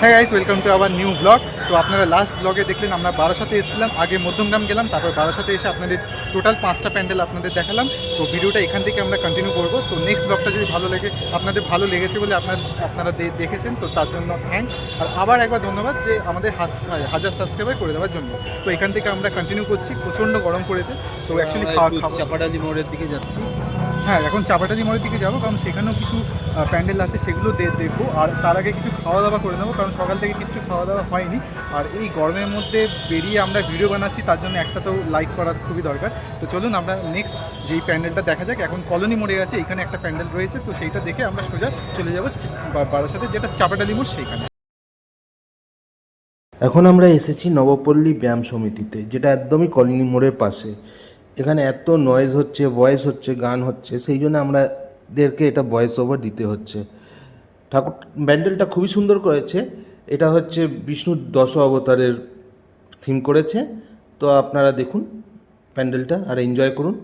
হ্যাঁ guys welcome to আবার new blog তো আপনারা লাস্ট ব্লগে দেখলেন আমরা বারাসাতে এসেছিলাম আগে মধ্যমগ্রাম গেলাম তারপর বারাসাতে এসে আপনাদের টোটাল পাঁচটা প্যান্ডেল আপনাদের দেখালাম। তো ভিডিওটা এখান থেকে আমরা কন্টিনিউ করব। তো নেক্সট ব্লগটা যদি ভালো লাগে আপনাদের ভালো লেগেছে বলে আপনার আপনারা দেখেছেন তো তার জন্য থ্যাঙ্কস আর আবার একবার ধন্যবাদ যে আমাদের হাজার সাবস্ক্রাইবার করে দেওয়ার জন্য। তো এখান থেকে আমরা কন্টিনিউ করছি প্রচণ্ড গরম পড়েছে। তো অ্যাকচুয়ালি খাওয়া খাওয়া চাপাডালি মোড়ের দিকে যাচ্ছি। হ্যাঁ এখন চাপাটাদি মোড়ের দিকে যাব, কারণ সেখানেও কিছু প্যান্ডেল আছে, সেগুলো দেখব। আর তার আগে কিছু খাওয়া দাওয়া করে নেব, কারণ সকাল থেকে কিছু খাওয়া দাওয়া হয়নি। আর এই গরমের মধ্যে বেরিয়ে আমরা ভিডিও বানাচ্ছি, তার জন্য একটা তো লাইক করা খুবই দরকার। তো চলুন আমরা নেক্সট যেই প্যান্ডেলটা দেখা যাক, এখন কলোনি মোড়ে আছে, এখানে একটা প্যান্ডেল রয়েছে, তো সেইটা দেখে আমরা সোজা চলে যাব বারাসাতে, যেটা চাপাটালি মোড় সেইখানে। এখন আমরা এসেছি নবপল্লী ব্যায়াম সমিতিতে, যেটা একদমই কলোনি মোড়ের পাশে। এখানে এত নয়েজ হচ্ছে ভয়েস হচ্ছে, গান হচ্ছে, সেই জন্য আমাদেরকে এটা ভয়েস ওভার দিতে হচ্ছে। ঠাকুর, ব্যান্ডেলটা খুবই সুন্দর করেছে। এটা হচ্ছে বিষ্ণুর দশ অবতারের থিম করেছে। তো আপনারা দেখুন প্যান্ডেলটা আর এনজয় করুন।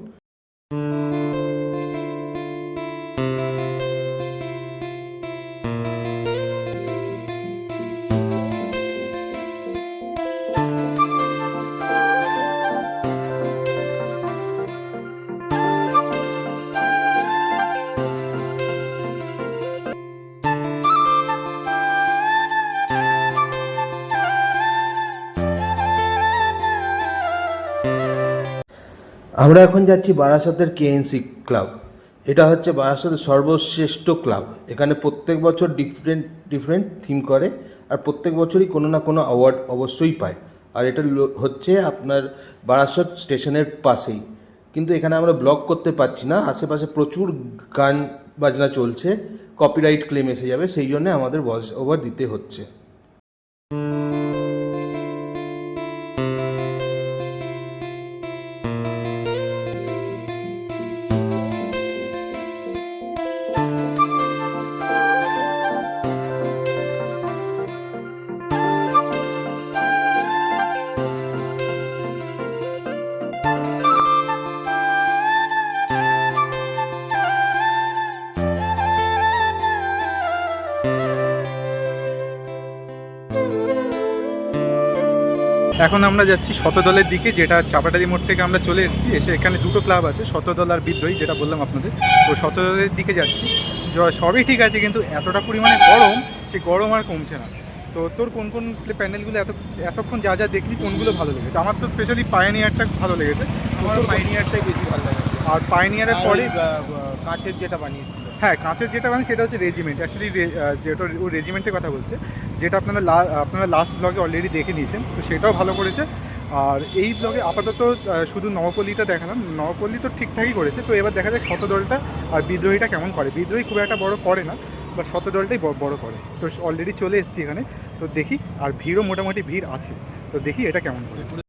আমরা এখন যাচ্ছি বারাসতের কেএনসি ক্লাব এটা হচ্ছে বারাসতের সর্বশ্রেষ্ঠ ক্লাব এখানে প্রত্যেক বছর ডিফারেন্ট ডিফারেন্ট থিম করে আর প্রত্যেক বছরই কোনো না কোনো অ্যাওয়ার্ড অবশ্যই পায়। আর এটা হচ্ছে আপনার বারাসত স্টেশনের পাশেই। কিন্তু এখানে আমরা ব্লক করতে পারছি না। আশেপাশে প্রচুর গান বাজনা চলছে। কপিরাইট ক্লেম এসে যাবে। সেই জন্য আমাদের ভয়েস ওভার দিতে হচ্ছে। এখন আমরা যাচ্ছি শতদলের দিকে যেটা চাপাটালি মোড় থেকে আমরা চলে এসেছি। এসে এখানে দুটো ক্লাব আছে শতদল আর বিদ্রোহী যেটা বললাম আপনাদের। তো শতদলের দিকে যাচ্ছি। সবই ঠিক আছে কিন্তু এতটা পরিমাণে গরম সে গরম আর কমছে না। তো তোর কোন কোন প্যান্ডেলগুলো এত এতক্ষণ যা যা দেখলি কোনগুলো ভালো লেগেছে? আমার তো স্পেশালি পায়োনিয়ারটা ভালো লেগেছে। আমার পাইনিয়ারটাই বেশি ভালো লাগে আর পায়োনিয়ারের পরে? কাঁচের যেটা বানিয়েছিল হ্যাঁ কাঁচের যেটা মানে সেটা হচ্ছে রেজিমেন্ট অ্যাকচুয়ালি যেটা ও রেজিমেন্টের কথা বলছে, যেটা আপনারা আপনারা লাস্ট ব্লগে অলরেডি দেখে নিয়েছেন, তো সেটাও ভালো করেছে। আর এই ব্লগে আপাতত শুধু নবপল্লীটা দেখালাম, নবপল্লী তো ঠিকঠাকই করেছে, তো এবার দেখা যাক শতদলটা আর বিদ্রোহীটা কেমন করে। বিদ্রোহী খুব একটা বড় করে না বা শতদলটাই বড় করে। তো অলরেডি চলে এসেছি এখানে, তো দেখি, আর ভিড়ও মোটামুটি ভিড় আছে, তো দেখি এটা কেমন করেছে।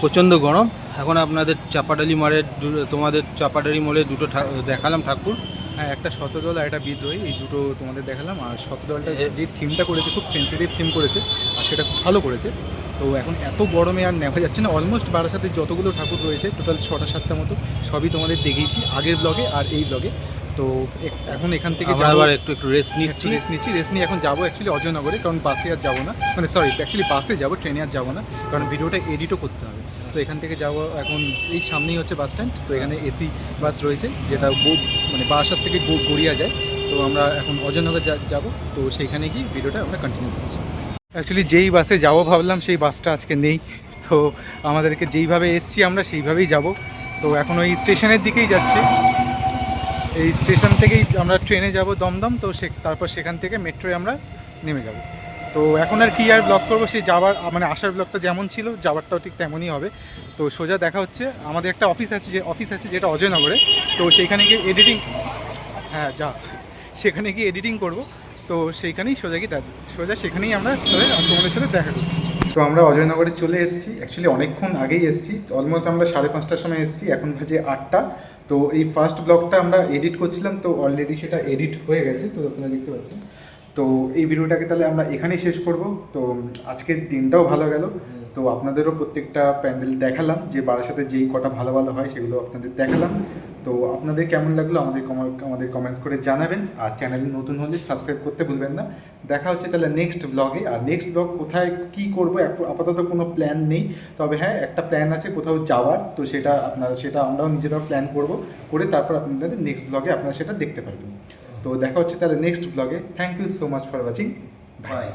প্রচণ্ড গরম। এখন আপনাদের চাপাডালি মারের তোমাদের চাপাডালি মোড়ে দুটো দেখালাম ঠাকুর। হ্যাঁ একটা শতদল আর একটা বিদ্রোহী। এই দুটো তোমাদের দেখালাম। আর শতদলটা যে থিমটা করেছে, খুব সেন্সিটিভ থিম করেছে, আর সেটা খুব ভালো করেছে। তো এখন এত গরমে আর নেওয়া যাচ্ছে না। অলমোস্ট বারাসাতে যতগুলো ঠাকুর রয়েছে টোটাল ছটা সাতটা মতো, সবই তোমাদের দেখিয়েছি আগের ব্লগে আর এই ব্লগে তো এখন এখান থেকে আবার একটু একটু রেস্ট নিচ্ছি। রেস্ট নিচ্ছি। রেস্ট নিয়ে এখন যাব অ্যাকচুয়ালি অজয়নগরে কারণ বাসে আর যাব না। মানে সরি অ্যাকচুয়ালি বাসে যাব ট্রেনে আর যাব না। কারণ ভিডিওটা এডিটও করতে হবে। তো এখান থেকে যাব এখন এই সামনেই হচ্ছে বাস স্ট্যান্ড তো এখানে এসি বাস রয়েছে যেটা মানে বাসার থেকে গড়িয়া যায়। তো আমরা এখন অজয়নগর যাব। তো সেইখানে গিয়ে ভিডিওটা আমরা কন্টিনিউ করছি। অ্যাকচুয়ালি যেই বাসে যাব ভাবলাম সেই বাসটা আজকে নেই। তো আমাদেরকে যেইভাবে এসছি আমরা সেইভাবেই যাব। তো এখন ওই স্টেশনের দিকেই যাচ্ছি। এই স্টেশন থেকেই আমরা ট্রেনে যাব দমদম, তো সে তারপর সেখান থেকে মেট্রোয় আমরা নেমে যাব। তো এখন আর কি আর ব্লগ করব সেই যাওয়ার মানে আসার ব্লগটা যেমন ছিল, যাওয়ারটাও ঠিক তেমনই হবে। তো সোজা দেখা হচ্ছে, আমাদের একটা অফিস আছে যে অফিস আছে যেটা অজয়নগরে, তো সেইখানে গিয়ে এডিটিং হ্যাঁ যা। সেখানে গিয়ে এডিটিং করব, তো সেইখানেই সোজা গিয়ে সোজা সেখানেই আমরা তোমাদের সাথে দেখা করছি। তো আমরা অজয়নগরে চলে এসেছি। অ্যাকচুয়ালি অনেকক্ষণ আগেই এসেছি। অলমোস্ট আমরা সাড়ে পাঁচটার সময় এসেছি। এখন বাজে আটটা। তো এই ফার্স্ট ব্লগটা আমরা এডিট করছিলাম। তো অলরেডি সেটা এডিট হয়ে গেছে। তো আপনারা দেখতে পাচ্ছেন। তো এই ভিডিওটাকে তাহলে আমরা এখানেই শেষ করব। তো আজকের দিনটাও ভালো গেল। তো আপনাদেরও প্রত্যেকটা প্যান্ডেল দেখালাম। যে বারাসাতে যেই কটা ভালো ভালো হয় সেগুলো আপনাদের দেখালাম। তো আপনাদের কেমন লাগল আমাদের আমাদের কমেন্টস করে জানাবেন। আর চ্যানেল নতুন হলে সাবস্ক্রাইব করতে ভুলবেন না। দেখা হচ্ছে তাহলে নেক্সট ব্লগে আর নেক্সট ব্লগ কোথায় কি করব? আপাতত কোনো প্ল্যান নেই। তবে হ্যাঁ একটা প্ল্যান আছে কোথাও যাওয়ার। তো সেটা আপনারা, সেটা আমরাও নিজেরাও প্ল্যান করব। করে তারপর আপনাদের নেক্সট ব্লগে আপনারা সেটা দেখতে পারবেন। তো দেখা হচ্ছে তাহলে নেক্সট ব্লগে thank you so much for watching bye